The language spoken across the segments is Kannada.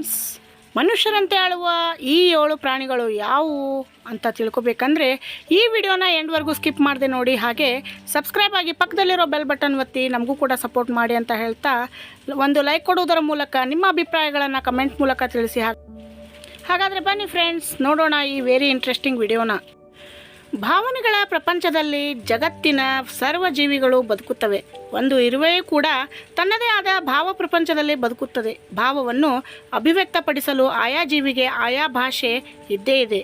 ಫ್ರೆಂಡ್ಸ್, ಮನುಷ್ಯರಂತೆ ಆಳುವ ಈ ಏಳು ಪ್ರಾಣಿಗಳು ಯಾವುವು ಅಂತ ತಿಳ್ಕೊಬೇಕಂದ್ರೆ ಈ ವಿಡಿಯೋನ ಎಂಡ್ವರೆಗೂ ಸ್ಕಿಪ್ ಮಾಡಿದೆ ನೋಡಿ ಹಾಗೆ ಸಬ್ಸ್ಕ್ರೈಬ್ ಆಗಿ ಪಕ್ಕದಲ್ಲಿರೋ ಬೆಲ್ ಬಟನ್ ಒತ್ತಿ ನಮಗೂ ಕೂಡ ಸಪೋರ್ಟ್ ಮಾಡಿ ಅಂತ ಹೇಳ್ತಾ ಒಂದು ಲೈಕ್ ಕೊಡುವುದರ ಮೂಲಕ ನಿಮ್ಮ ಅಭಿಪ್ರಾಯಗಳನ್ನು ಕಮೆಂಟ್ ಮೂಲಕ ತಿಳಿಸಿ ಹಾಗೆ. ಹಾಗಾದರೆ ಬನ್ನಿ ಫ್ರೆಂಡ್ಸ್, ನೋಡೋಣ ಈ ವೆರಿ ಇಂಟ್ರೆಸ್ಟಿಂಗ್ ವಿಡಿಯೋನ. ಭಾವನೆಗಳ ಪ್ರಪಂಚದಲ್ಲಿ ಜಗತ್ತಿನ ಸರ್ವ ಜೀವಿಗಳು ಬದುಕುತ್ತವೆ. ಒಂದು ಇರುವೆಯೂ ಕೂಡ ತನ್ನದೇ ಆದ ಭಾವ ಪ್ರಪಂಚದಲ್ಲಿ ಬದುಕುತ್ತದೆ. ಭಾವವನ್ನು ಅಭಿವ್ಯಕ್ತಪಡಿಸಲು ಆಯಾ ಜೀವಿಗೆ ಆಯಾ ಭಾಷೆ ಇದ್ದೇ ಇದೆ.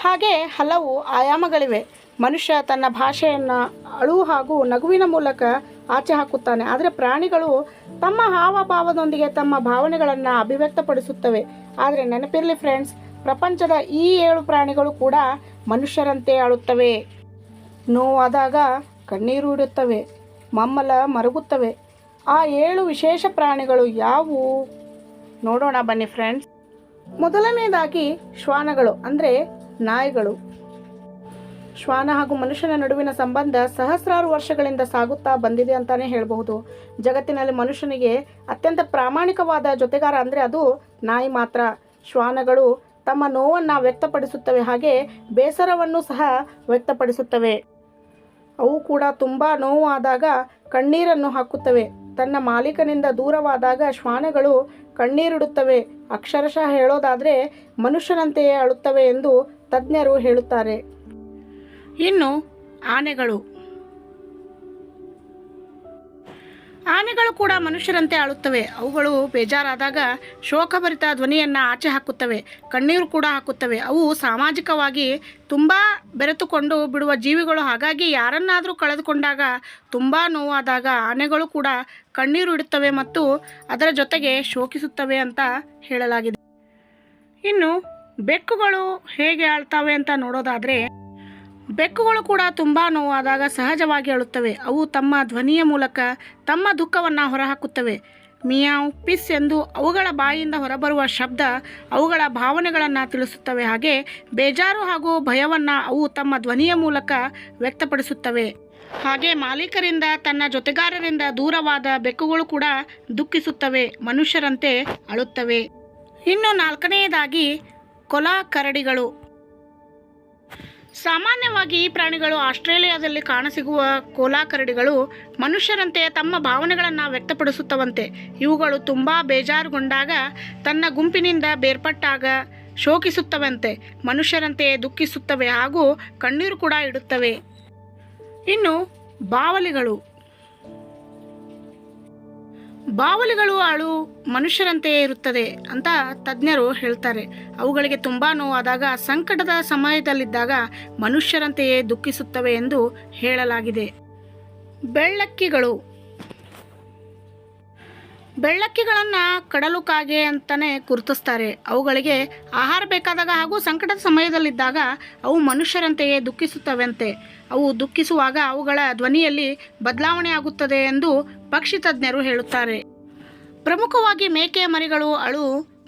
ಹಾಗೆ ಹಲವು ಆಯಾಮಗಳಿವೆ. ಮನುಷ್ಯ ತನ್ನ ಭಾಷೆಯನ್ನು ಅಳು ಹಾಗೂ ನಗುವಿನ ಮೂಲಕ ಆಚೆ ಹಾಕುತ್ತಾನೆ. ಆದರೆ ಪ್ರಾಣಿಗಳು ತಮ್ಮ ಹಾವಭಾವದೊಂದಿಗೆ ತಮ್ಮ ಭಾವನೆಗಳನ್ನು ಅಭಿವ್ಯಕ್ತಪಡಿಸುತ್ತವೆ. ಆದರೆ ನೆನಪಿರಲಿ ಫ್ರೆಂಡ್ಸ್ ಪ್ರಪಂಚದ ಈ ಏಳು ಪ್ರಾಣಿಗಳು ಕೂಡ ಮನುಷ್ಯರಂತೆ ಆಳುತ್ತವೆ. ನೋವಾದಾಗ ಕಣ್ಣೀರು ಇಡುತ್ತವೆ, ಮಮ್ಮಲ ಮರುಗುತ್ತವೆ. ಆ ಏಳು ವಿಶೇಷ ಪ್ರಾಣಿಗಳು ಯಾವುವು? ನೋಡೋಣ ಬನ್ನಿ ಫ್ರೆಂಡ್ಸ್ ಮೊದಲನೆಯದಾಗಿ ಶ್ವಾನಗಳು, ಅಂದರೆ ನಾಯಿಗಳು. ಶ್ವಾನ ಹಾಗೂ ಮನುಷ್ಯನ ನಡುವಿನ ಸಂಬಂಧ ಸಹಸ್ರಾರು ವರ್ಷಗಳಿಂದ ಸಾಗುತ್ತಾ ಬಂದಿದೆ ಅಂತಾನೆ ಹೇಳಬಹುದು. ಜಗತ್ತಿನಲ್ಲಿ ಮನುಷ್ಯನಿಗೆ ಅತ್ಯಂತ ಪ್ರಾಮಾಣಿಕವಾದ ಜೊತೆಗಾರ ಅಂದರೆ ಅದು ನಾಯಿ ಮಾತ್ರ. ಶ್ವಾನಗಳು ತಮ್ಮ ನೋವನ್ನು ವ್ಯಕ್ತಪಡಿಸುತ್ತವೆ. ಹಾಗೆ ಬೇಸರವನ್ನು ಸಹ ವ್ಯಕ್ತಪಡಿಸುತ್ತವೆ. ಅವು ಕೂಡ ತುಂಬ ನೋವು ಆದಾಗ ಕಣ್ಣೀರನ್ನು ಹಾಕುತ್ತವೆ. ತನ್ನ ಮಾಲೀಕನಿಂದ ದೂರವಾದಾಗ ಶ್ವಾನಗಳು ಕಣ್ಣೀರಿಡುತ್ತವೆ. ಅಕ್ಷರಶಃ ಹೇಳೋದಾದರೆ ಮನುಷ್ಯನಂತೆಯೇ ಅಳುತ್ತವೆ ಎಂದು ತಜ್ಞರು ಹೇಳುತ್ತಾರೆ. ಇನ್ನು ಆನೆಗಳು. ಆನೆಗಳು ಕೂಡ ಮನುಷ್ಯರಂತೆ ಆಳುತ್ತವೆ. ಅವುಗಳು ಬೇಜಾರಾದಾಗ ಶೋಕಭರಿತ ಧ್ವನಿಯನ್ನು ಆಚೆ ಹಾಕುತ್ತವೆ. ಕಣ್ಣೀರು ಕೂಡ ಹಾಕುತ್ತವೆ. ಅವು ಸಾಮಾಜಿಕವಾಗಿ ತುಂಬ ಬೆರೆತುಕೊಂಡು ಬಿಡುವ ಜೀವಿಗಳು. ಹಾಗಾಗಿ ಯಾರನ್ನಾದರೂ ಕಳೆದುಕೊಂಡಾಗ ತುಂಬ ನೋವಾದಾಗ ಆನೆಗಳು ಕೂಡ ಕಣ್ಣೀರು ಇಡುತ್ತವೆ ಮತ್ತು ಅದರ ಜೊತೆಗೆ ಶೋಕಿಸುತ್ತವೆ ಅಂತ ಹೇಳಲಾಗಿದೆ. ಇನ್ನು ಬೆಕ್ಕುಗಳು ಹೇಗೆ ಆಳ್ತವೆ ಅಂತ ನೋಡೋದಾದರೆ ಬೆಕ್ಕುಗಳು ಕೂಡ ತುಂಬ ನೋವಾದಾಗ ಸಹಜವಾಗಿ ಅಳುತ್ತವೆ. ಅವು ತಮ್ಮ ಧ್ವನಿಯ ಮೂಲಕ ತಮ್ಮ ದುಃಖವನ್ನು ಹೊರಹಾಕುತ್ತವೆ. ಮಿಯಾವ್, ಪಿಸ್ ಎಂದು ಅವುಗಳ ಬಾಯಿಯಿಂದ ಹೊರಬರುವ ಶಬ್ದ ಅವುಗಳ ಭಾವನೆಗಳನ್ನು ತಿಳಿಸುತ್ತವೆ. ಹಾಗೆ ಬೇಜಾರು ಹಾಗೂ ಭಯವನ್ನು ಅವು ತಮ್ಮ ಧ್ವನಿಯ ಮೂಲಕ ವ್ಯಕ್ತಪಡಿಸುತ್ತವೆ. ಹಾಗೆ ಮಾಲೀಕರಿಂದ, ತನ್ನ ಜೊತೆಗಾರರಿಂದ ದೂರವಾದ ಬೆಕ್ಕುಗಳು ಕೂಡ ದುಃಖಿಸುತ್ತವೆ, ಮನುಷ್ಯರಂತೆ ಅಳುತ್ತವೆ. ಇನ್ನು ನಾಲ್ಕನೆಯದಾಗಿ ಕೊಲಾ ಕರಡಿಗಳು ಸಾಮಾನ್ಯವಾಗಿ ಈ ಪ್ರಾಣಿಗಳು ಆಸ್ಟ್ರೇಲಿಯಾದಲ್ಲಿ ಕಾಣಸಿಗುವ ಕೋಲಾ ಕರಡಿಗಳು ಮನುಷ್ಯರಂತೆ ತಮ್ಮ ಭಾವನೆಗಳನ್ನು ವ್ಯಕ್ತಪಡಿಸುತ್ತವಂತೆ. ಇವುಗಳು ತುಂಬ ಬೇಜಾರುಗೊಂಡಾಗ ತನ್ನ ಗುಂಪಿನಿಂದ ಬೇರ್ಪಟ್ಟಾಗ ಶೋಕಿಸುತ್ತವಂತೆ. ಮನುಷ್ಯರಂತೆ ದುಃಖಿಸುತ್ತವೆ ಹಾಗೂ ಕಣ್ಣೀರು ಕೂಡ ಇಡುತ್ತವೆ. ಇನ್ನು ಬಾವಲಿಗಳು. ಬಾವಲಿಗಳು ಅಳು ಮನುಷ್ಯರಂತೆಯೇ ಇರುತ್ತದೆ ಅಂತ ತಜ್ಞರು ಹೇಳ್ತಾರೆ. ಅವುಗಳಿಗೆ ತುಂಬ ನೋವಾದಾಗ, ಸಂಕಟದ ಸಮಯದಲ್ಲಿದ್ದಾಗ ಮನುಷ್ಯರಂತೆಯೇ ದುಃಖಿಸುತ್ತವೆ ಎಂದು ಹೇಳಲಾಗಿದೆ. ಬೆಳ್ಳಕ್ಕಿಗಳು. ಬೆಳ್ಳಕ್ಕಿಗಳನ್ನು ಕಡಲು ಕಾಗೆ ಅಂತಲೇ ಗುರುತಿಸ್ತಾರೆ. ಅವುಗಳಿಗೆ ಆಹಾರ ಬೇಕಾದಾಗ ಹಾಗೂ ಸಂಕಟದ ಸಮಯದಲ್ಲಿದ್ದಾಗ ಅವು ಮನುಷ್ಯರಂತೆಯೇ ದುಃಖಿಸುತ್ತವೆಂತೆ. ಅವು ದುಃಖಿಸುವಾಗ ಅವುಗಳ ಧ್ವನಿಯಲ್ಲಿ ಬದಲಾವಣೆ ಆಗುತ್ತದೆ ಎಂದು ಪಕ್ಷಿ ತಜ್ಞರು ಹೇಳುತ್ತಾರೆ. ಪ್ರಮುಖವಾಗಿ ಮೇಕೆಯ ಮರಿಗಳು ಅಳು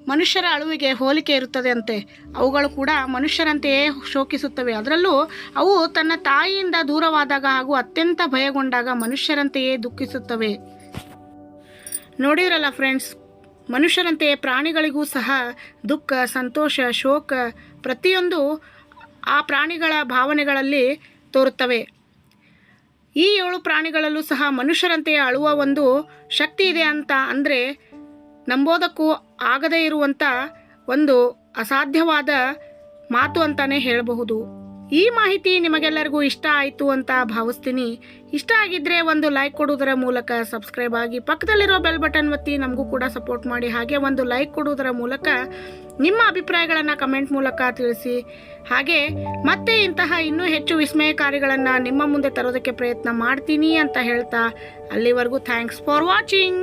ಮನುಷ್ಯರ ಅಳುವಿಗೆ ಹೋಲಿಕೆ ಇರುತ್ತದೆ ಅಂತೆ ಅವುಗಳು ಕೂಡ ಮನುಷ್ಯರಂತೆಯೇ ಶೋಕಿಸುತ್ತವೆ. ಅದರಲ್ಲೂ ಅವು ತನ್ನ ತಾಯಿಯಿಂದ ದೂರವಾದಾಗ ಹಾಗೂ ಅತ್ಯಂತ ಭಯಗೊಂಡಾಗ ಮನುಷ್ಯರಂತೆಯೇ ದುಃಖಿಸುತ್ತವೆ. ನೋಡಿರಲ್ಲ ಫ್ರೆಂಡ್ಸ್, ಮನುಷ್ಯರಂತೆಯೇ ಪ್ರಾಣಿಗಳಿಗೂ ಸಹ ದುಃಖ, ಸಂತೋಷ, ಶೋಕ ಪ್ರತಿಯೊಂದು ಆ ಪ್ರಾಣಿಗಳ ಭಾವನೆಗಳಲ್ಲಿ ತೋರುತ್ತವೆ. ಈ ಏಳು ಪ್ರಾಣಿಗಳಲ್ಲೂ ಸಹ ಮನುಷ್ಯರಂತೆ ಅಳುವ ಒಂದು ಶಕ್ತಿ ಇದೆ ಅಂತ ಅಂದರೆ ನಂಬೋದಕ್ಕೂ ಆಗದೇ ಇರುವಂಥ ಒಂದು ಅಸಾಧ್ಯವಾದ ಮಾತು ಅಂತಲೇ ಹೇಳಬಹುದು. ಈ ಮಾಹಿತಿ ನಿಮಗೆಲ್ಲರಿಗೂ ಇಷ್ಟ ಆಯಿತು ಅಂತ ಭಾವಿಸ್ತೀನಿ. ಇಷ್ಟ ಆಗಿದ್ದರೆ ಒಂದು ಲೈಕ್ ಕೊಡುವುದರ ಮೂಲಕ ಸಬ್ಸ್ಕ್ರೈಬ್ ಆಗಿ ಪಕ್ಕದಲ್ಲಿರೋ ಬೆಲ್ ಬಟನ್ ಒತ್ತಿ ನಮಗೂ ಕೂಡ ಸಪೋರ್ಟ್ ಮಾಡಿ. ಹಾಗೆ ಒಂದು ಲೈಕ್ ಕೊಡುವುದರ ಮೂಲಕ ನಿಮ್ಮ ಅಭಿಪ್ರಾಯಗಳನ್ನು ಕಮೆಂಟ್ ಮೂಲಕ ತಿಳಿಸಿ. ಹಾಗೆ ಮತ್ತೆ ಇಂತಹ ಇನ್ನೂ ಹೆಚ್ಚು ವಿಸ್ಮಯಕಾರಿಗಳನ್ನು ನಿಮ್ಮ ಮುಂದೆ ತರೋದಕ್ಕೆ ಪ್ರಯತ್ನ ಮಾಡ್ತೀನಿ ಅಂತ ಹೇಳ್ತಾ, ಅಲ್ಲಿವರೆಗೂ ಥ್ಯಾಂಕ್ಸ್ ಫಾರ್ ವಾಚಿಂಗ್